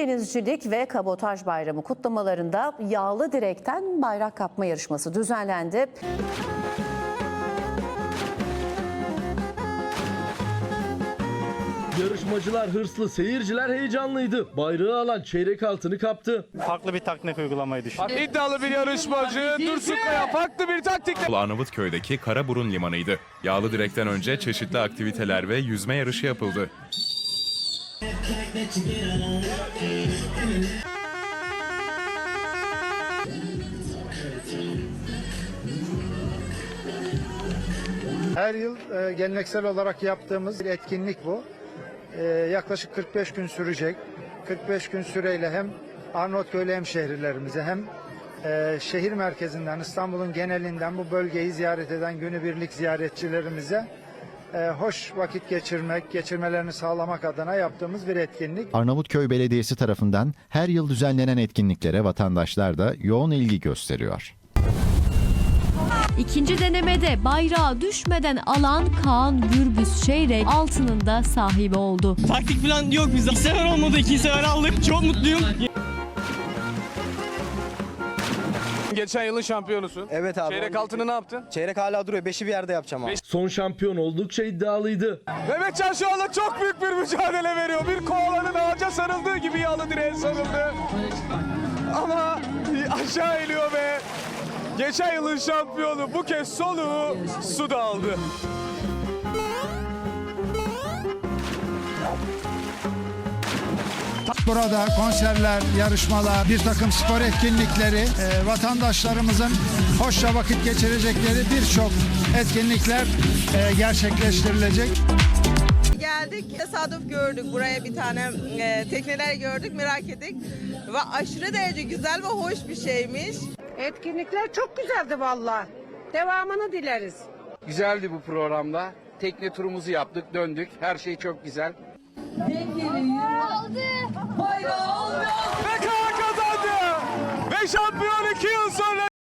Denizcilik ve Kabotaj Bayramı kutlamalarında yağlı direkten bayrak kapma yarışması düzenlendi. Yarışmacılar hırslı, seyirciler heyecanlıydı. Bayrağı alan çeyrek altını kaptı. farklı bir taktik uygulamayı düşünüyorum. İddialı bir yarışmacı Dursun Kaya farklı bir taktikle Arnavutköy'deki Karaburun Limanı'ydı. Yağlı direkten önce çeşitli aktiviteler ve yüzme yarışı yapıldı. Her yıl e, geleneksel olarak yaptığımız bir etkinlik bu. E, yaklaşık 45 gün sürecek. 45 gün süreyle hem Arnavutköy'lü hemşehrilerimize hem e, şehir merkezinden İstanbul'un genelinden bu bölgeyi ziyaret eden günübirlik ziyaretçilerimize e, hoş vakit geçirmek, geçirmelerini sağlamak adına yaptığımız bir etkinlik. Arnavutköy Belediyesi tarafından her yıl düzenlenen etkinliklere vatandaşlar da yoğun ilgi gösteriyor. İkinci denemede bayrağı düşmeden alan Kaan Gürbüz Çeyrek altının da sahibi oldu. Taktik falan yok bizde. İlk sefer olmadı, ikinci sefer aldık. Çok mutluyum. Geçen yılın şampiyonusun. Evet abi. Çeyrek altını ne yaptın? Çeyrek hala duruyor. Beşi bir yerde yapacağım abi. Son şampiyon oldukça iddialıydı. Mehmetcan şu anda çok büyük bir mücadele veriyor. Bir kovalanın ağaca sarıldığı gibi yağlı direğe sarıldı. Ama aşağı iniyor ve geçen yılın şampiyonu bu kez soluğu suda aldı. Burada konserler, yarışmalar, bir takım spor etkinlikleri, e, vatandaşlarımızın hoşça vakit geçirecekleri birçok etkinlikler e, gerçekleştirilecek. Geldik, tesadüf gördük. Buraya bir tane e, tekneler gördük, merak ettik. Ve aşırı derece güzel ve hoş bir şeymiş. Etkinlikler çok güzeldi valla. Devamını dileriz. Güzeldi bu programda. Tekne turumuzu yaptık, döndük. Her şey çok güzel. Ve Kaan kazandı. Ve şampiyon iki yıl sonra